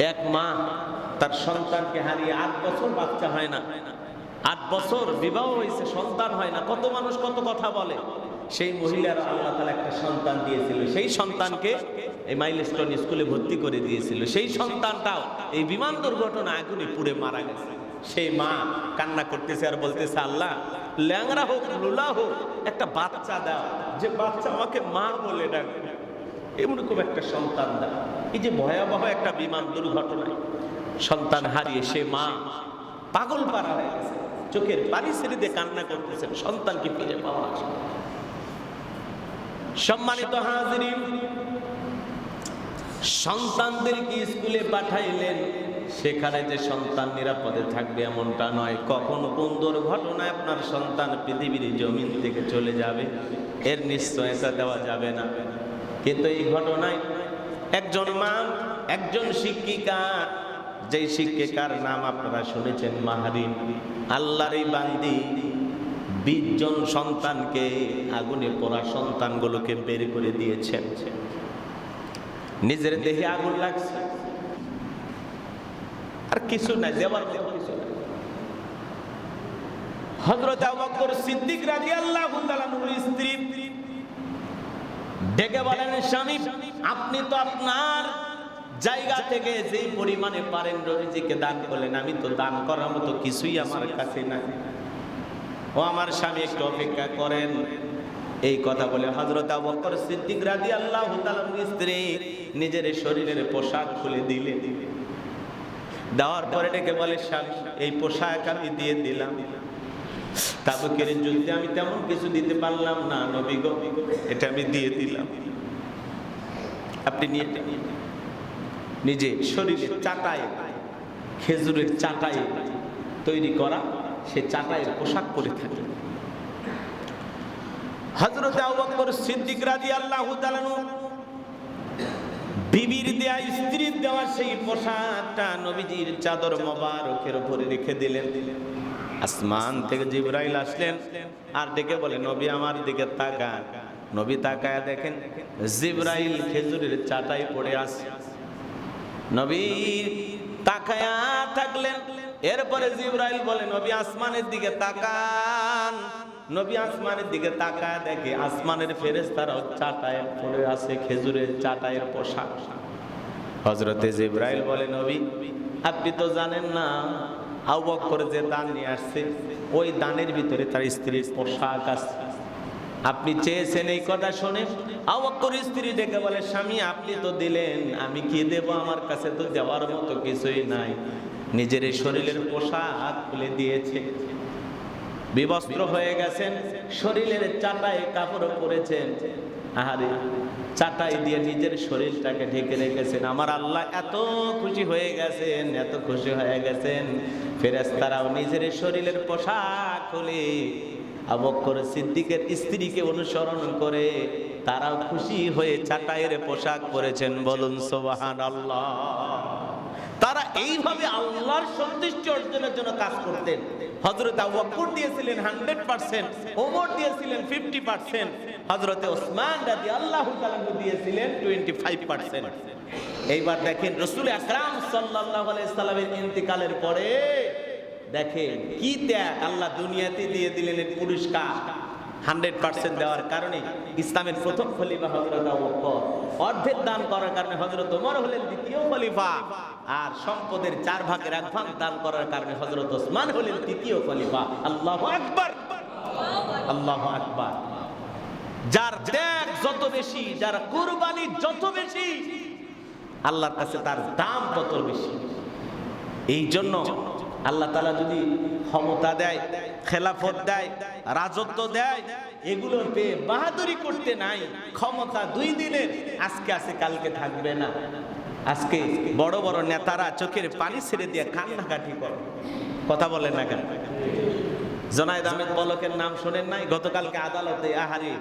এক মা তার সন্তানকে হারিয়ে আট বছর বাচ্চা হয় না। আট বছর বিবাহ হয়েছে, সন্তান হয় না। কত মানুষ কত কথা বলে। সেই মহিলার আল্লাহ তালা একটা সন্তান দিয়েছিল। সেই সন্তানকে এই মাইলস্টোন স্কুলে ভর্তি করে দিয়েছিল। সেই সন্তানটাও এই বিমান দুর্ঘটনা আগুনে পুড়ে মারা গেছে। সেই মা কান্না করতেছে আর বলতেছে, আল্লাহ ল্যাংরা হোক, লুলা হোক, একটা বাচ্চা দাও। যে বাচ্চা আমাকে মা বলে ডাকবে। এরকম একটা সন্তান দাও। এই যে ভয়াবহ একটা বিমান দুর্ঘটনায় সন্তান হারিয়ে সে মা পাগল পারা হয়ে গেছে। চোখের পানি ছেড়ে কান্না করতেছেন সন্তানকে ফিরে পাওয়া সম্মানিত হাজিরিন, সন্তানদেরকে স্কুলে পাঠাইলেন, সেখানে যে সন্তান নিরাপদে থাকবে এমনটা নয়। কখন কোন দুর্ঘটনায় আপনার সন্তান পৃথিবীর জমিন থেকে চলে যাবে, এর নিশ্চয়তা দেওয়া যাবে না। কিন্তু এই ঘটনায় একজন মা, একজন শিক্ষিকা। যেই শিক্ষিকার নাম আপনারা শুনেছেন, মাহারিন। আল্লাহর এই বান্দি বিশ জন সন্তানকে, আগুনে পড়া সন্তানগুলোকে বের করে দিয়েছেন নিজের দেহে আগুন লাগছে। আর কিছু নাই, দেওয়ার কিছু নাই। হযরত আবু বকর সিদ্দিক রাদিয়াল্লাহু তাআলার স্ত্রী ডেকে বলেন, স্বামী, আপনি তো আপনার জায়গা থেকে যেই পরিমাণে পারেন রবিজিকে দান করলেন, আমি তো দান করার মতো কিছুই আমার কাছে নাই। ও আমার স্বামী, একটু অপেক্ষা করেন। এই কথা বলে হজরত আবু বকর সিদ্দিক রাদিয়াল্লাহু তাআলার স্ত্রী নিজের শরীরের পোশাক খুলে দিলে দেওয়ার পরে ডেকে বলে, স্বামী, এই পোশাক আমি দিয়ে দিলাম। তাবুকের যুদ্ধে আমি তেমন কিছু দিতে পারলাম না, নবী এটা আমি দিয়ে দিলাম। আপনি নিয়ে নিজে শরীরে চাটায়, খেজুরের চাটায় তৈরি করা, সে চাটায়ের পোশাক পরে থাকে। হযরত আবু সিদ্দিক রাদিয়াল্লাহু তাআলা বিবির দেয়া, স্ত্রীর দেওয়া সেই পোশাকটা নবীজির চাদর মোবারকের উপরে রেখে দিলেন। আসমান থেকে জিবরাইল আসলেন আর ডেকে বলে, নবী আমার দিকে তাকান। নবী তাকায় দেখেন জিবরাইল খেজুরের চাটাই পড়ে আছে। নবী তাকায়া থাকলেন। এরপরে জিবরাইল বলে, নবী আসমানের দিকে তাকান। নবী আসমানের দিকে তাকায় দেখে আসমানের ফেরেশতারাও চাটায় পড়ে আসে খেজুরের চাটায়ের পোশাক। হজরতে জিব্রাইল বলে, নবী, আপনি তো জানেন না আবু করে যে দান নিয়ে আসছে, ওই দানের ভিতরে তার স্ত্রীর পোশাক আছে। আপনি চেয়েছেন এই কথা শুনে করে স্ত্রী ডেকে বলে, স্বামী, আপনি তো দিলেন, আমি কি দেব আমার কাছে তো দেওয়ার মতো কিছুই নাই। নিজের এই শরীরের পোশাক খুলে দিয়েছে। বিবস্ত্র হয়ে গেছেন, শরীরের চাটায় কাপড় পরেছেন। আহারে, চাটাই দিয়ে নিজের শরীরটাকে ঢেকে রেখেছেন। আমার আল্লাহ এত খুশি হয়ে গেছেন, এত খুশি হয়ে গেছেন। ফেরেশতারাও নিজের শরীরের পোশাক খুলে আবক্কর সিদ্দিকের স্ত্রীকে অনুসরণ করে তারাও খুশি হয়ে চাটাইয়ের পোশাক পরেছেন। বলুন সোবাহান আল্লাহ তারা এইভাবে আল্লাহর সন্তুষ্টি অর্জনের জন্য কাজ করতেন। হজরত আবু দিয়েছিলেন হান্ড্রেড পার্সেন্ট, ওমর দিয়েছিলেন ফিফটি পার্সেন্ট হজরতে ওসমান রাজি আল্লাহ দিয়েছিলেন টোয়েন্টি ফাইভ পার্সেন্ট। এইবার দেখেন রসুল আকরাম সাল্লাহ সাল্লামের ইন্তিকালের পরে দেখেন কি ত্যাগ আল্লাহ দুনিয়াতে দিয়ে দিলেন পুরস্কার। হান্ড্রেড পার্সেন্ট দেওয়ার কারণে ইসলামের প্রথম খলিফা হজরত অর্ধেক দান করার কারণে হজরত ওমর হলেন দ্বিতীয় খলিফা। আর সম্পদের চার ভাগের এক ভাগ দান করার কারণে হজরত ওসমান হলেন তৃতীয় খলিফা। আল্লাহ আকবার। আল্লাহ আকবার। যার ত্যাগ যত বেশি, যার কুরবানি যত বেশি, আল্লাহর কাছে তার দাম তত বেশি। এই জন্য আল্লাহ তালা যদি ক্ষমতা দেয়, খেলাফত দেয়, রাজত্ব দেয় এগুলো পেয়ে বাহাদুরি করতে নাই, ক্ষমতা দুই দিনের, আজকে আছে, কালকে থাকবে না। আজকে বড় বড় নেতারা চোখের পানি ছেড়ে দিয়ে কান্নাকাটি করে। কথা বলেন না কেন? জনায়দ আহমেদ পলকের নাম শোনেন নাই? গতকালকে আদালতে, আহারি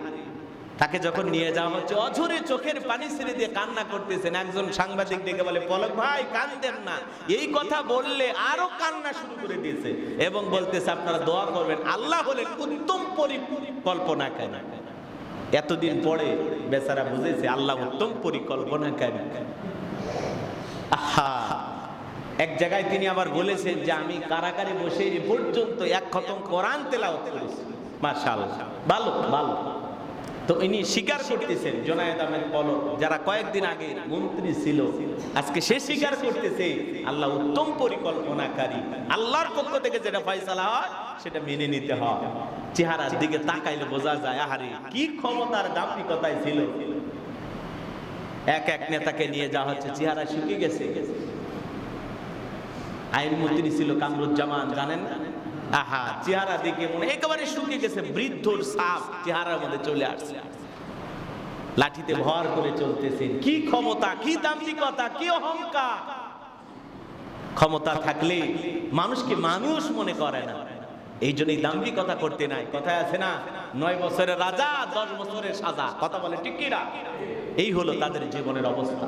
তাকে যখন নিয়ে যাওয়া হচ্ছে, অঝরে চোখের পানি ছেড়ে দিয়ে কান্না করতেছেন। একজন সাংবাদিক ডেকে বলে, পলক ভাই, কান্দেন না। এই কথা বললে আরও কান্না শুরু করে দিয়েছে এবং বলতেছে, আপনারা দোয়া করবেন। আল্লাহ হলেন উত্তম পরিকল্পনা কেন এতদিন পরে বেচারা বুঝেছে, আল্লাহ উত্তম পরিকল্পনা কেন আহা! এক জায়গায় তিনি আবার বলেছেন যে, আমি কারাগারে বসে এ পর্যন্ত এক খতম কোরআন তেলাওয়াত করেছি। ভালো? ভালো। তো ইনি স্বীকার করতেছেন, জোনায়েদ আহমেদ পলক যারা কয়েকদিন আগে মন্ত্রী ছিল, আজকে সে স্বীকার করতেছে, আল্লাহ উত্তম পরিকল্পনাকারী, আল্লাহর পক্ষ থেকে যেটা ফয়সালা হয়, সেটা মেনে নিতে হয়। চেহারার দিকে তাকাইলে বোঝা যায়, আহারে, কি ক্ষমতার দাম্পিকতায় ছিল। এক এক নেতাকে নিয়ে যাওয়া হচ্ছে, চেহারা শুকিয়ে গেছে। আইনমন্ত্রী ছিল কামরুজ্জামান, জানেন না? আহা, চেহারা দেখে মনে একেবারে শুকিয়ে গেছে, বৃদ্ধর সাপ চেহারার মধ্যে চলে আসছে। লাঠিতে ভর করে চলতেছেন। কি ক্ষমতা, কি দাম্ভিকতা, কি অহংকার। ক্ষমতা থাকলে মানুষকে মানুষ মনে করে না। এই জন্যই দাম্ভিকতা করতে নাই। কথায় আছে না, নয় বছরের রাজা, দশ বছরের সাজা। কথা বলে কিনা এই হলো তাদের জীবনের অবস্থা।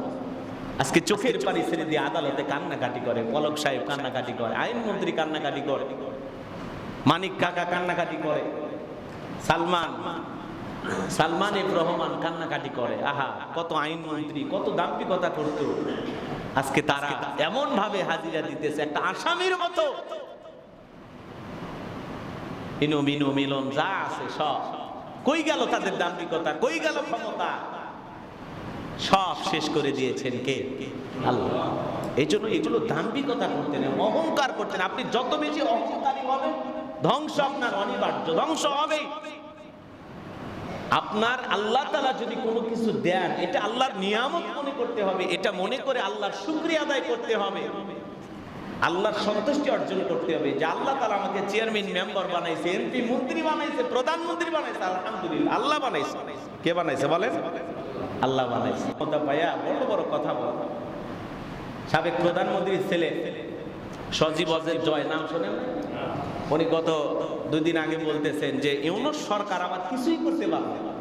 আজকে চোখের পানি ছেড়ে দিয়ে আদালতে কান্নাকাটি করে, পলক সাহেব কান্নাকাটি করে, আইনমন্ত্রী কান্নাকাটি করে। মানিক কাকা কান্নাকাটি করে। সালমান সালমান রহমান কান্নাকাটি করে। আহা, কত আইন আইনমন্ত্রী কত দাম্পিকতা করত। আজকে তারা এমন ভাবে হাজিরা দিতেছে, একটা আসামির মতো। ইনু মিনু মিলন যা আছে সব। কই গেল তাদের দাম্পিকতা কই গেল ক্ষমতা? সব শেষ করে দিয়েছেন কে? আল্লাহ। এই জন্য এগুলো দাম্ভিকতা করতেন, অহংকার করতেন। আপনি যত বেশি অহংকারী হবেন ধ্বংস আপনার অনিবার্য, ধ্বংস হবে। আপনার আল্লাহ তালা যদি কোনো কিছু দেন, এটা আল্লাহর নিয়ামত মনে করতে হবে, এটা মনে করে আল্লাহর শুক্রিয়া আদায় করতে হবে। আল্লাহর সন্তুষ্টি অর্জন করতে হবে। যে আল্লাহ তালা আমাকে চেয়ারম্যান, মেম্বার বানাইছে, এমপি, মন্ত্রী বানাইছে, প্রধানমন্ত্রী বানাইছে, আলহামদুলিল্লাহ। আল্লাহ বানাইছে। কে বানাইছে বলেন? আল্লাহ বানাইছে। কথা পাইয়া বড় বড় কথা বল। সাবেক প্রধানমন্ত্রীর ছেলে, সজীব অজের জয়, নাম শোনেন উনি গত দুই দিন আগে বলতেছেন যে ইউনুস সরকার আমার কিছুই করতে পারবে না।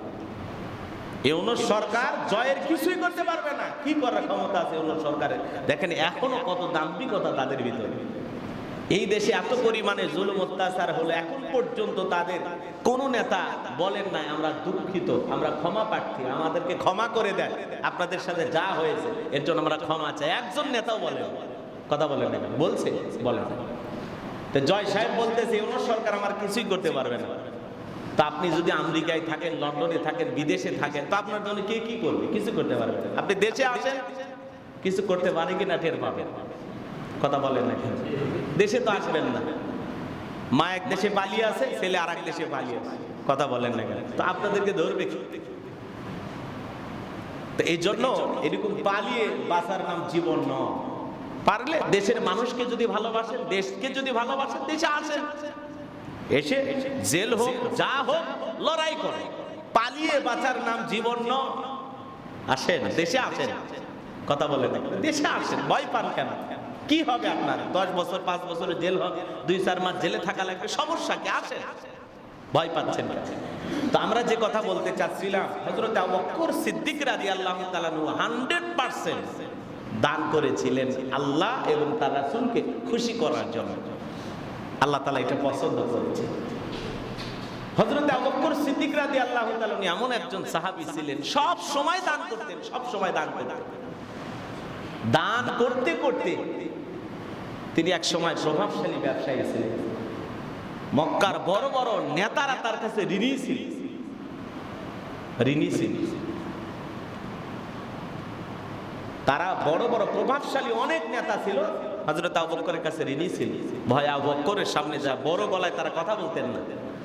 ইউনুস সরকার জয়ের কিছুই করতে পারবে না। কি করার ক্ষমতা আছে ইউনুস সরকারের? দেখেন, এখনও কত দাম্ভিকতা তাদের ভিতরে। এই দেশে এত পরিমাণে জুলুম, অত্যাচার হলো, এখন পর্যন্ত তাদের কোন নেতা বলেন নাই, আমরা দুঃখিত, আমরা ক্ষমা প্রার্থী, আমাদেরকে ক্ষমা করে দেন, আপনাদের সাথে যা হয়েছে, এর জন্য আমরা ক্ষমা চাই। একজন নেতাও বলেন, কথা বলেন বলছে, বলেন তো জয় সাহেব বলতেছে ইউনুস সরকার আমার কিছুই করতে পারবে না। তা আপনি যদি আমেরিকায় থাকেন, লন্ডনে থাকেন, বিদেশে থাকেন, তো আপনার জন্য কে কি করবে? কিছু করতে পারবে। আপনি দেশে আসেন, কিছু করতে পারে কি না টের পাবেন। কথা বলেন না? দেশে তো আসবেন না। মা এক দেশে পালিয়ে আছে, ছেলে আর এক দেশে পালিয়ে আছে। কথা বলেন না কেন? তো আপনাদেরকে ধরবে কি? তো এই জন্য এরকম পালিয়ে বাঁচার নাম জীবন নয়। পারলে দেশের মানুষকে যদি ভালোবাসেন, দেশকে যদি ভালোবাসেন, দেশে আসেন। এসে জেল হোক, যা হোক, লড়াই করে। পালিয়ে বাঁচার নাম জীবন ন। আসেন, দেশে আসেন। কথা বলে না দেশে আসেন, ভয় পান কেন? কি হবে আপনার? দশ বছর, পাঁচ বছরের জেল হবে দুই, চার মাস জেলে থাকা লাগবে, সমস্যা কি? আসেন। ভয় পাচ্ছেন। তো আমরা যে কথা বলতে চাচ্ছিলাম হজরত আবক্কর সিদ্দিক রাজি আল্লাহ তালানু হান্ড্রেড পার্সেন্ট দান করেছিলেন আল্লাহ এবং তার রাসূলকে খুশি করার জন্য। আল্লাহ তালা এটা পছন্দ করেছে হজরত আবক্কর সিদ্দিক রাজি আল্লাহ তালানু এমন একজন সাহাবী ছিলেন, সব সময় দান করতেন, সব সময় দান করতেন। দান করতে করতে তিনি এক সময় প্রভাবশালী ব্যবসায়ী ছিলেন। মক্কার বড় বড় নেতারা তার কাছে ঋণী ছিল ঋণী ছিল তারা বড় বড় প্রভাবশালী অনেক নেতা ছিল। হজরত আবক্করের কাছে ঋণী ছিল। ভয় আবক্করের সামনে যা বড় গলায় তারা কথা বলতেন না।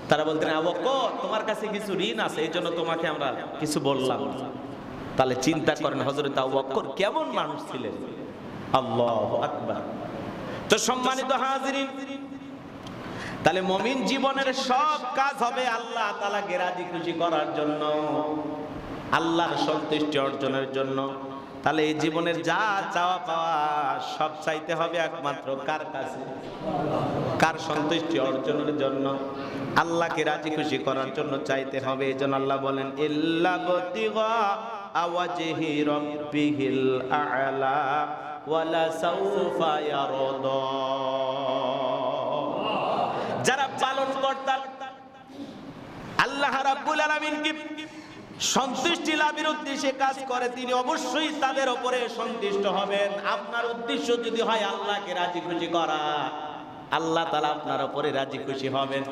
তারা বলতেন আবক্কর তোমার কাছে কিছু ঋণ আছে, এই জন্য তোমাকে আমরা কিছু বললাম। তাহলে চিন্তা করেন হজরত আবক্কর কেমন মানুষ ছিলেন? আল্লাহ আকবার। তো সম্মানিত হাজিরিন, তাহলে মমিন জীবনের সব কাজ হবে আল্লাহ তালা গেরাজি খুশি করার জন্য, আল্লাহর সন্তুষ্টি অর্জনের জন্য। তাহলে এই জীবনের যা চাওয়া পাওয়া সব চাইতে হবে একমাত্র কার কাছে? কার সন্তুষ্টি অর্জনের জন্য? আল্লাহকে রাজি খুশি করার জন্য চাইতে হবে। এই জন্য আল্লাহ বলেন আ'লা ওয়ালা যারা পালন কর্তা আল্লাহ রাব্বুল আলামিনকে সন্তুষ্টি লাভের উদ্দেশ্যে কাজ করে, তিনি অবশ্যই তাদের ওপরে সন্তুষ্ট হবেন। আপনার উদ্দেশ্য যদি হয়, আল্লাহকে রাজি খুশি করা। আল্লাহ তালা আপনার ওপরে রাজি খুশি হবেন।